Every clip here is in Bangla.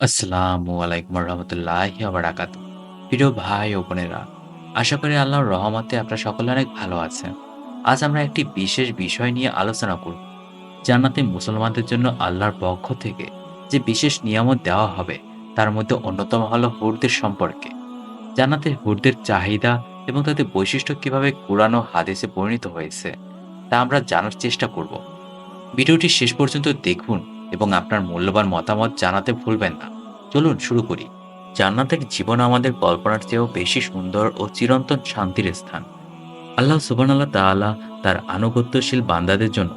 আসসালামু আলাইকুম রহমতুল্লাহি বারাকাত প্রিয় ভাই ও বোনেরা, আশা করি আল্লাহর রহমতে আপনারা সকলে অনেক ভালো আছেন। আজ আমরা একটি বিশেষ বিষয় নিয়ে আলোচনা করব। জান্নাতে মুসলমানদের জন্য আল্লাহর পক্ষ থেকে যে বিশেষ নিয়ামত দেওয়া হবে, তার মধ্যে অন্যতম হলো হুরদের সম্পর্কে। জান্নাতের হুরদের চাহিদা এবং তাদের বৈশিষ্ট্য কীভাবে কোরআন ও হাদিসে পরিণত হয়েছে, তা আমরা জানার চেষ্টা করব। ভিডিওটি শেষ পর্যন্ত দেখুন এবং আপনার মূল্যবান মতামত জানাতে ভুলবেন না। চলুন শুরু করি। জান্নাতের জীবন আমাদের কল্পনার চেয়েও বেশি সুন্দর ও চিরন্তন শান্তির স্থান। আল্লাহ সুবান আল্লাহ তাআলা তার আনুগত্যশীল বান্দাদের জন্য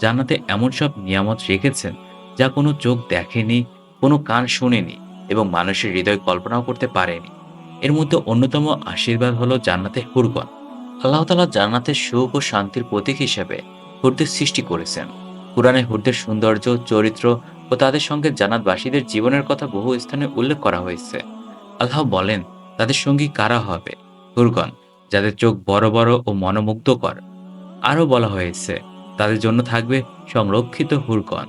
জান্নাতে এমন সব নিয়ামত রেখেছেন যা কোনো চোখ দেখেনি, কোনো কান শুনেনি এবং মানুষের হৃদয় কল্পনাও করতে পারেনি। এর মধ্যে অন্যতম আশীর্বাদ হলো জান্নাতে হুরগণ। আল্লাহ তাআলা জান্নাতের সুখ ও শান্তির প্রতীক হিসেবে হুরদের সৃষ্টি করেছেন। কুরআনে হুরদের সৌন্দর্য, চরিত্র ও তাদের সঙ্গে জান্নাতবাসীদের জীবনের কথা বহু স্থানে উল্লেখ করা হয়েছে। আল্লাহ বলেন, তাদের সঙ্গী কারা হবে? হুরগণ, যাদের চোখ বড় বড় ও মনোমুগ্ধকর। আরও বলা হয়েছে, তাদের জন্য থাকবে সংরক্ষিত হুরগণ।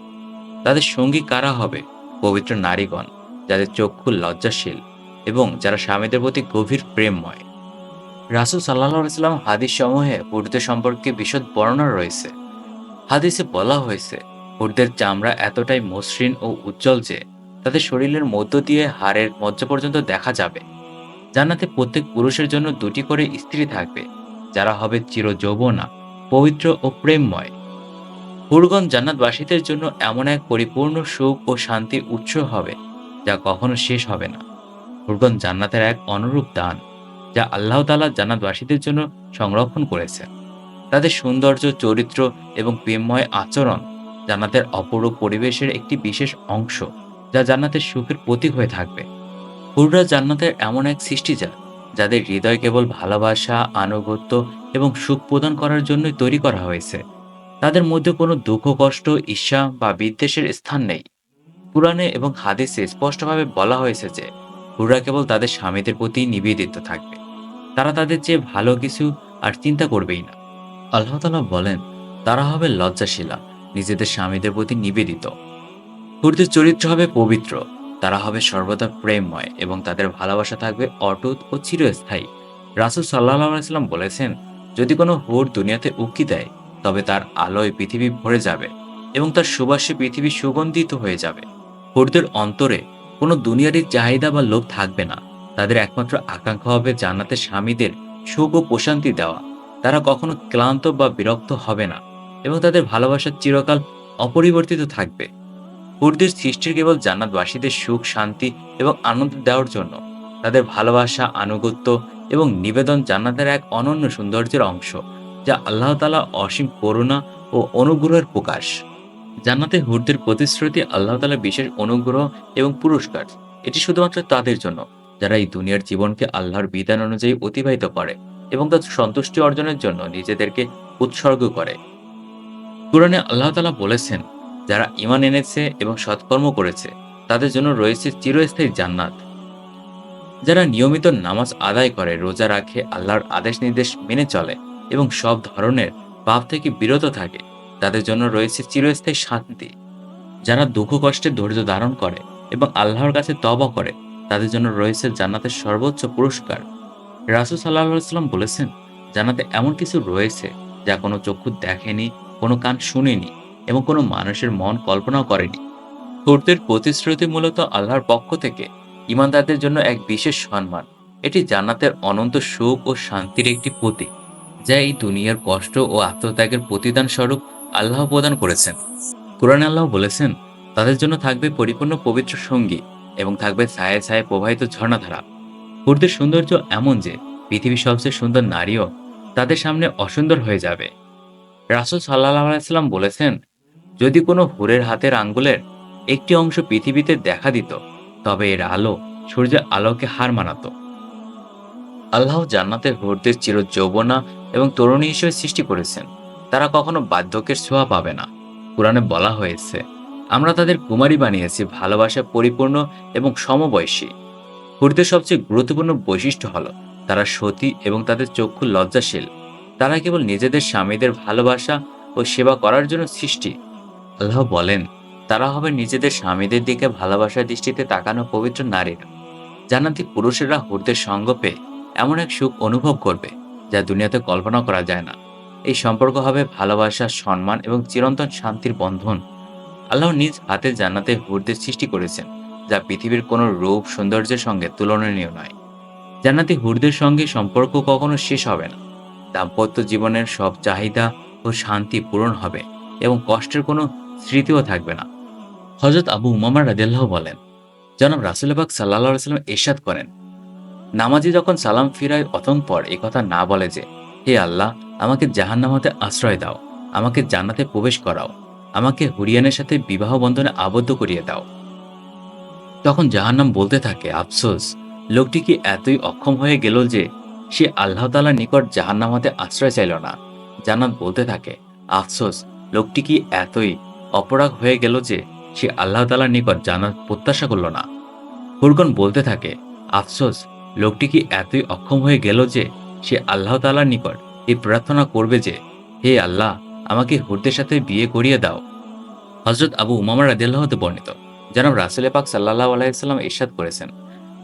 তাদের সঙ্গী কারা হবে? পবিত্র নারীগণ, যাদের চক্ষু লজ্জাশীল এবং যারা স্বামীদের প্রতি গভীর প্রেমময়। রাসুল সাল্লাহ ইসলাম হাদিস সমূহে হুরদের সম্পর্কে বিশদ বর্ণনা রয়েছে। হাদিসে বলা হয়েছে উটদের চামড়া এতটাই মসৃণ ও উজ্জ্বল যে তাদের শরীরের মধ্য দিয়ে হাড়ের মজ্জ পর্যন্ত দেখা যাবে। জান্নাতে প্রত্যেক পুরুষের জন্য দুটি করে স্ত্রী থাকবে, যারা হবে চির যৌবনা পবিত্র ও প্রেমময়। হুরগন জান্নাতবাসীদের জন্য এমন এক পরিপূর্ণ সুখ ও শান্তির উৎস হবে, যা কখনো শেষ হবে না। হুরগন জান্নাতের এক অনুরূপ দান, যা আল্লাহ তালা জান্নাতবাসীদের জন্য সংরক্ষণ করেছেন। তাদের সৌন্দর্য, চরিত্র এবং প্রেমময় আচরণ জান্নাতের অপরূপ পরিবেশের একটি বিশেষ অংশ যা জান্নাতের সুখের প্রতীক হয়ে থাকবে। হুররা জান্নাতের এমন এক সৃষ্টি যা, যাদের হৃদয় কেবল ভালোবাসা, আনুগত্য এবং সুখ প্রদান করার জন্যই তৈরি করা হয়েছে। তাদের মধ্যে কোনো দুঃখ, কষ্ট, ঈর্ষা বা বিদ্বেষের স্থান নেই। পুরাণে এবং হাদিসে স্পষ্টভাবে বলা হয়েছে যে, হুররা কেবল তাদের স্বামীদের প্রতি নিবেদিত থাকবে। তারা তাদের চেয়ে ভালো কিছু আর চিন্তা করবেই না। আল্লাহ তালা বলেন, তারা হবে লজ্জাশীলা, নিজেদের স্বামীদের প্রতি নিবেদিত। হুরদের চরিত্র হবে পবিত্র, তারা হবে সর্বদা প্রেমময় এবং তাদের ভালোবাসা থাকবে অটুট ও চিরস্থায়ী। রাসুল সাল্লাহ আলাইসাল্লাম বলেছেন, যদি কোনো হুর দুনিয়াতে উকি দেয়, তবে তার আলোয় পৃথিবী ভরে যাবে এবং তার সুবাসে পৃথিবী সুগন্ধিত হয়ে যাবে। হুরদের অন্তরে কোনো দুনিয়ারই চাহিদা বা লোভ থাকবে না। তাদের একমাত্র আকাঙ্ক্ষা হবে জান্নাতের স্বামীদের সুখ ও প্রশান্তি দেওয়া। তারা কখনো ক্লান্ত বা বিরক্ত হবে না এবং তাদের ভালোবাসা চিরকাল অপরিবর্তিত থাকবে। হুরদের সৃষ্টির কেবল জান্নাতবাসীদের সুখ, শান্তি এবং আনন্দ দেওয়ার জন্য। তাদের ভালোবাসা, আনুগত্য এবং নিবেদন জান্নাতের এক অনন্য সৌন্দর্যের অংশ, যা আল্লাহ তালা অসীম করুণা ও অনুগ্রহের প্রকাশ। জান্নাতে হুরদের প্রতিশ্রুতি আল্লাহ তালা বিশেষ অনুগ্রহ এবং পুরস্কার। এটি শুধুমাত্র তাদের জন্য, যারা এই দুনিয়ার জীবনকে আল্লাহর বিধান অনুযায়ী অতিবাহিত করে। এবং তার সন্তুষ্টি অর্জনের জন্য নিজেদেরকে উৎসর্গ করে। কোরআনে আল্লাহ বলেছেন, যারা ইমান এনেছে এবং সৎকর্ম করেছে, তাদের জন্য রয়েছে চিরস্থায়ী জান্নাত। যারা নিয়মিত নামাজ আদায় করে, রোজা রাখে, আল্লাহর আদেশ নির্দেশ মেনে চলে এবং সব ধরনের পাপ থেকে বিরত থাকে, তাদের জন্য রয়েছে চিরস্থায়ী শান্তি। যারা দুঃখ, কষ্টে ধৈর্য ধারণ করে এবং আল্লাহর কাছে তবা করে, তাদের জন্য রয়েছে জান্নাতের সর্বোচ্চ পুরস্কার। রাসুল সাল্লাহ সাল্লাম বলেছেন জানাতে এমন কিছু রয়েছে যা কোনো চক্ষু দেখেনি, কোনো কান শুনেনি এবং কোনো মানুষের মন কল্পনাও করেনি। হুরদের প্রতিশ্রুতি মূলত আল্লাহর পক্ষ থেকে ইমানদারদের জন্য এক বিশেষ সম্মান। এটি জান্নাতের অনন্ত সুখ ও শান্তির একটি প্রতীক, যা এই দুনিয়ার কষ্ট ও আত্মত্যাগের প্রতিদান স্বরূপ আল্লাহ প্রদান করেছেন। কোরআন আল্লাহ বলেছেন, তাদের জন্য থাকবে পরিপূর্ণ পবিত্র সঙ্গী এবং থাকবে ছায়ে ছায়ে প্রবাহিত ঝর্ণাধারা। হুরদের সৌন্দর্য এমন যে, পৃথিবীর সবচেয়ে সুন্দর নারীও তাদের সামনে অসুন্দর হয়ে যাবে। রাসুল সাল্লাহ আলাইসাল্লাম বলেছেন, যদি কোনো হুরের হাতের আঙ্গুলের একটি অংশ পৃথিবীতে দেখা দিত, তবে এর আলো সূর্যের আলোকে হার মানাতো। আল্লাহ জান্নাতের হুরদের চির যৌবনা এবং তরুণী হিসেবে সৃষ্টি করেছেন। তারা কখনো বার্ধক্যের ছোঁয়া পাবে না। কোরআনে বলা হয়েছে, আমরা তাদের কুমারী বানিয়েছি, ভালোবাসা পরিপূর্ণ এবং সমবয়সী। হুরদের সবচেয়ে গুরুত্বপূর্ণ বৈশিষ্ট্য হল তারা সতী এবং তাদের চক্ষু লজ্জাশীল। তারা কেবল নিজেদের স্বামীদের ভালোবাসা ও সেবা করার জন্য সৃষ্টি। আল্লাহ বলেন, তারা হবে নিজেদের স্বামীদের দিকে ভালোবাসার দৃষ্টিতে তাকানো পবিত্র নারীরা। জান্নাতি পুরুষেরা হুরদের সঙ্গ পেয়ে এমন এক সুখ অনুভব করবে যা দুনিয়াতে কল্পনা করা যায় না। এই সম্পর্ক হবে ভালোবাসা, সম্মান এবং চিরন্তন শান্তির বন্ধন। আল্লাহ নিজ হাতে জান্নাতে হুরদের সৃষ্টি করেছেন। যা পৃথিবীর কোনো রূপ সৌন্দর্যের সঙ্গে তুলনীয় নয়। জান্নাতি হুরদের সঙ্গে সম্পর্ক কখনো শেষ হবে না। দাম্পত্য জীবনের সব চাহিদা ও শান্তি পূরণ হবে এবং কষ্টের কোনো স্মৃতিও থাকবে না। হজরত আবু উমামা রাজিয়াল্লাহ বলেন, জনাব রাসুলবাগ সাল্লাহ সাল্লাম এরশাদ করেন, নামাজি যখন সালাম ফিরায় অতঃপর কথা না বলে যে, হে আল্লাহ, আমাকে জাহান্নামাতে আশ্রয় দাও, আমাকে জান্নাতে প্রবেশ করাও, আমাকে হুরিয়ানের সাথে বিবাহ বন্ধনে আবদ্ধ করিয়ে দাও তখন জাহান্নাম বলতে থাকে, আফসোস, লোকটি কি এতই অক্ষম হয়ে গেল যে সে আল্লাহ তালার নিকট জাহান্নাম জাহান্নামাতে আশ্রয় চাইল না? জান্নাত বলতে থাকে, আফসোস, লোকটি কি এতই অপরাগ হয়ে গেল যে সে আল্লাহ তালার নিকট জান্নাত প্রত্যাশা করল না? হুরগন বলতে থাকে, আফসোস, লোকটি কি এতই অক্ষম হয়ে গেল যে সে আল্লাহ তালার নিকট এই প্রার্থনা করবে যে, হে আল্লাহ, আমাকে হুরদের সাথে বিয়ে করিয়ে দাও। হজরত আবু উমামা রাদিয়াল্লাহতে বর্ণিত। জনাব রাসুল পাক সাল্লাহ আলাইসাল্লাম ইরশাদ করেছেন।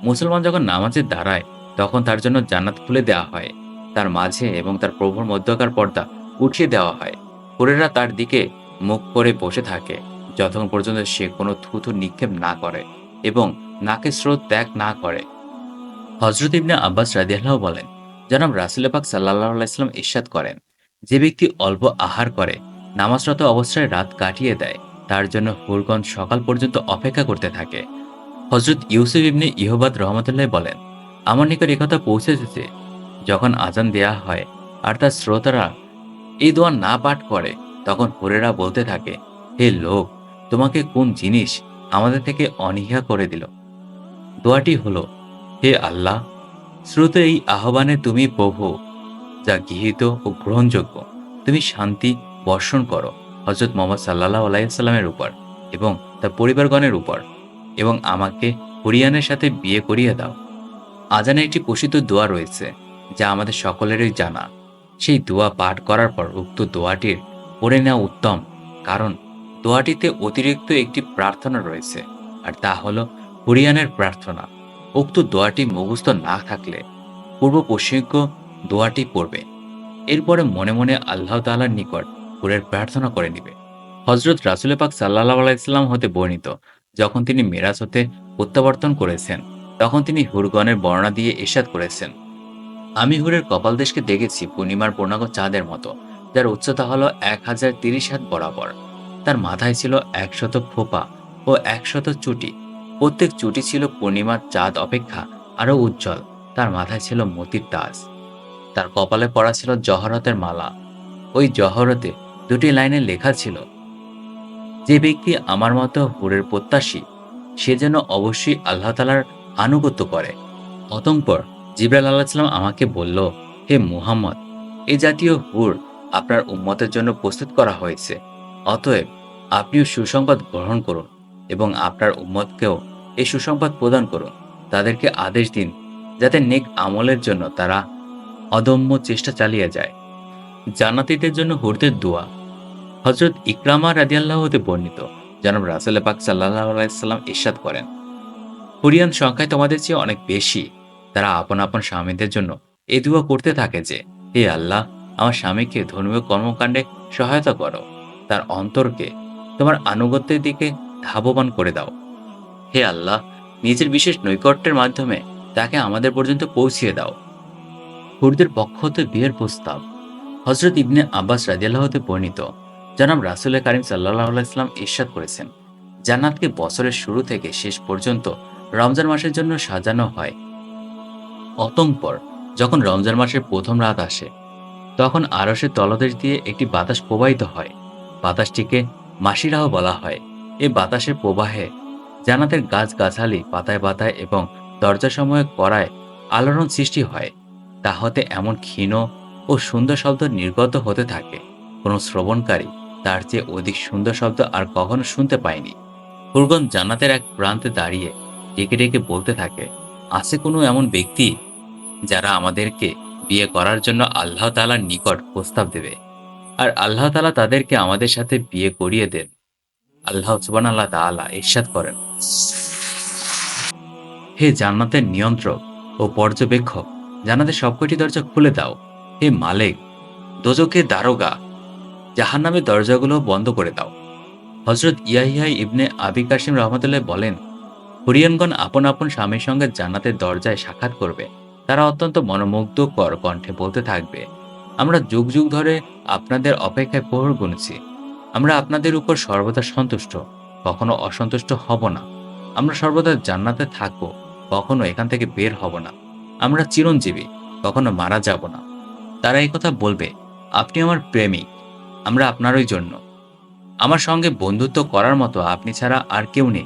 মুসলমান যখন নামাজে দাঁড়ায় তখন তার জন্য জান্নাত খুলে দেওয়া হয়। তার মাঝে এবং তার প্রভুর মধ্যকার পর্দা উঠিয়ে দেওয়া হয়। হুরেরা তার দিকে মুখ করে বসে থাকে, যতক্ষণ পর্যন্ত সে কোনো থুথু নিক্ষেপ না করে এবং নাকে স্রোত ত্যাগ না করে। হজরত ইবনে আব্বাস রাদিয়াল্লাহ বলেন, জনাব রাসুল পাক সাল্লাহ আলাইসাল্লাম ইরশাদ করেন। যে ব্যক্তি অল্প আহার করে, নামাজরত অবস্থায় রাত কাটিয়ে দেয় তার জন্য হুরগঞ্জ সকাল পর্যন্ত অপেক্ষা করতে থাকে। হজরত ইউসুফ ইবনে ইহবাদ রহমতুল্লাহ বলেন, আমার নিকট একথা পৌঁছেছে যখন আজান দেয়া হয় আর তার শ্রোতারা এই দোয়া না পাঠ করে, তখন হুরেরা বলতে থাকে, হে লোক, তোমাকে কোন জিনিস আমাদের থেকে অনীহা করে দিল? দোয়াটি হলো, হে আল্লাহ, শ্রোত এই আহ্বানে তুমি প্রভু, যা গৃহীত ও গ্রহণযোগ্য। তুমি শান্তি বর্ষণ করো। হজরত মোহাম্মদ সাল্লাহ আলাইসাল্লামের উপর এবং তার পরিবারগণের উপর। এবং আমাকে হরিয়ানের সাথে বিয়ে করিয়ে দাও। আজানে একটি প্রসিদ্ধ দোয়া রয়েছে, যা আমাদের সকলেরই জানা। সেই দোয়া পাঠ করার পর উক্ত দোয়াটির পড়ে নেওয়া উত্তম, কারণ দোয়াটিতে অতিরিক্ত একটি প্রার্থনা রয়েছে, আর তা হল হরিয়ানের প্রার্থনা। উক্ত দোয়াটি মুখস্থ না থাকলে পূর্ব পশ্চিমজ্ঞ দোয়াটি পড়বে। এরপরে মনে মনে আল্লাহ তাআলার নিকট হুরের প্রার্থনা করে নিবে। হজরত রাসুল পাক সাল্লাহ আলাইসাল্লাম হতে বর্ণিত, যখন তিনি মেরাজ হতে প্রত্যাবর্তন করেছেন, তখন তিনি হুরগণের বর্ণনা দিয়ে এরশাদ করেছেন। আমি হুরের কপাল দেশকে দেখেছি পূর্ণিমার পূর্ণাঙ্গ চাঁদের মতো, যার উচ্চতা হলো এক হাজার তিরিশ হাত বরাবর। তার মাথায় ছিল একশত ফোপা ও একশত চুটি। প্রত্যেক চুটি ছিল পূর্ণিমার চাঁদ অপেক্ষা আরও উজ্জ্বল, তার মাথায় ছিল মতির তাজ। তার কপালে পড়া ছিল জহরতের মালা। ওই জহরতে দুটি লাইনে লেখা ছিল। যে ব্যক্তি আমার মতো হুরের প্রত্যাশী, সে যেন অবশ্যই আল্লাহ তালার আনুগত্য করে। অতঃপর জিব্রাইল আল্লাহাম আমাকে বলল, হে মুহাম্মদ এই জাতীয় হুর আপনার উম্মতের জন্য প্রস্তুত করা হয়েছে। অতএব আপনিও সুসংবাদ গ্রহণ করুন এবং আপনার উম্মতকেও এই সুসংবাদ প্রদান করুন। তাদেরকে আদেশ দিন, যাতে নেক আমলের জন্য তারা অদম্য চেষ্টা চালিয়ে যায়। জান্নাতীদের জন্য হুরদের দোয়া হজরত ইকরামা রাদিয়াল্লাহ হতে বর্ণিত জনাব রাসেল পাক সাল্লাহ আলাইসাল্লাম ইরশাদ করেন। হুরিয়ান সংখ্যায় তোমাদের চেয়ে অনেক বেশি, তারা আপন আপন স্বামীদের জন্য এ দোয়া করতে থাকে যে, হে আল্লাহ, আমার স্বামীকে ধর্মীয় কর্মকাণ্ডে সহায়তা করো, তার অন্তরকে তোমার আনুগত্যের দিকে ধাবমান করে দাও। হে আল্লাহ, নিজের বিশেষ নৈকট্যের মাধ্যমে তাকে আমাদের পর্যন্ত পৌঁছিয়ে দাও। হুরদের পক্ষ হতে বিয়ের প্রস্তাব হজরত ইবনে আব্বাস রাজিয়াল্লাহ হতে বর্ণিত জনাব রাসুল করিম সাল্লাহ ইসলাম ইরশাদ করেছেন, জান্নাতকে বছরের শুরু থেকে শেষ পর্যন্ত রমজান মাসের জন্য সাজানো হয়। অতঃপর যখন রমজান মাসের প্রথম রাত আসে, তখন আরসের তলদেশ দিয়ে একটি বাতাস প্রবাহিত হয়। বাতাসটিকে মাসিরাহ বলা হয়। এই বাতাসের প্রবাহে জানাতের গাছগাছালি পাতায় পাতায় এবং দরজাসমূহে করায় আলোড়ন সৃষ্টি হয়। তা হতে এমন ক্ষীণ ও সুন্দর শব্দ নির্গত হতে থাকে। কোনো শ্রবণকারী তার চেয়ে অধিক সুন্দর শব্দ আর কখনো শুনতে পায়নি। ফুরগন জান্নাতের এক প্রান্তে দাঁড়িয়ে ডেকে ডেকে বলতে থাকে, আছে কোনো এমন ব্যক্তি যারা আমাদেরকে বিয়ে করার জন্য আল্লাহ তালার নিকট প্রস্তাব দেবে? আর আল্লাহ তালা তাদেরকে আমাদের সাথে বিয়ে করিয়ে দেন। আল্লাহ সুবান আল্লাহ তাআলা ইরশাদ করেন। হে জান্নাতের নিয়ন্ত্রক ও পর্যবেক্ষক, জান্নাতের সবকটি দরজা খুলে দাও। হে মালিক দোজকের দারোগা জাহান্নামের দরজাগুলো বন্ধ করে দাও। হজরত ইয়াহিয়াই ইবনে আবি কাসিম রহমতুল্লাহ বলেন, হরিয়ানগণ আপন আপন স্বামীর সঙ্গে জান্নাতের দরজায় সাক্ষাৎ করবে। তারা অত্যন্ত মনোমুগ্ধকর কণ্ঠে বলতে থাকবে, আমরা যুগ যুগ ধরে আপনাদের অপেক্ষায় প্রহর গুনেছি। আমরা আপনাদের উপর সর্বদা সন্তুষ্ট, কখনো অসন্তুষ্ট হব না। আমরা সর্বদা জান্নাতে থাকব, কখনো এখান থেকে বের হব না। আমরা চিরঞ্জীবী, কখনো মারা যাব না। তারা এই কথা বলবে, আপনি আমার প্রেমিক আমরা আপনারই জন্য। আমার সঙ্গে বন্ধুত্ব করার মতো আপনি ছাড়া আর কেউ নেই।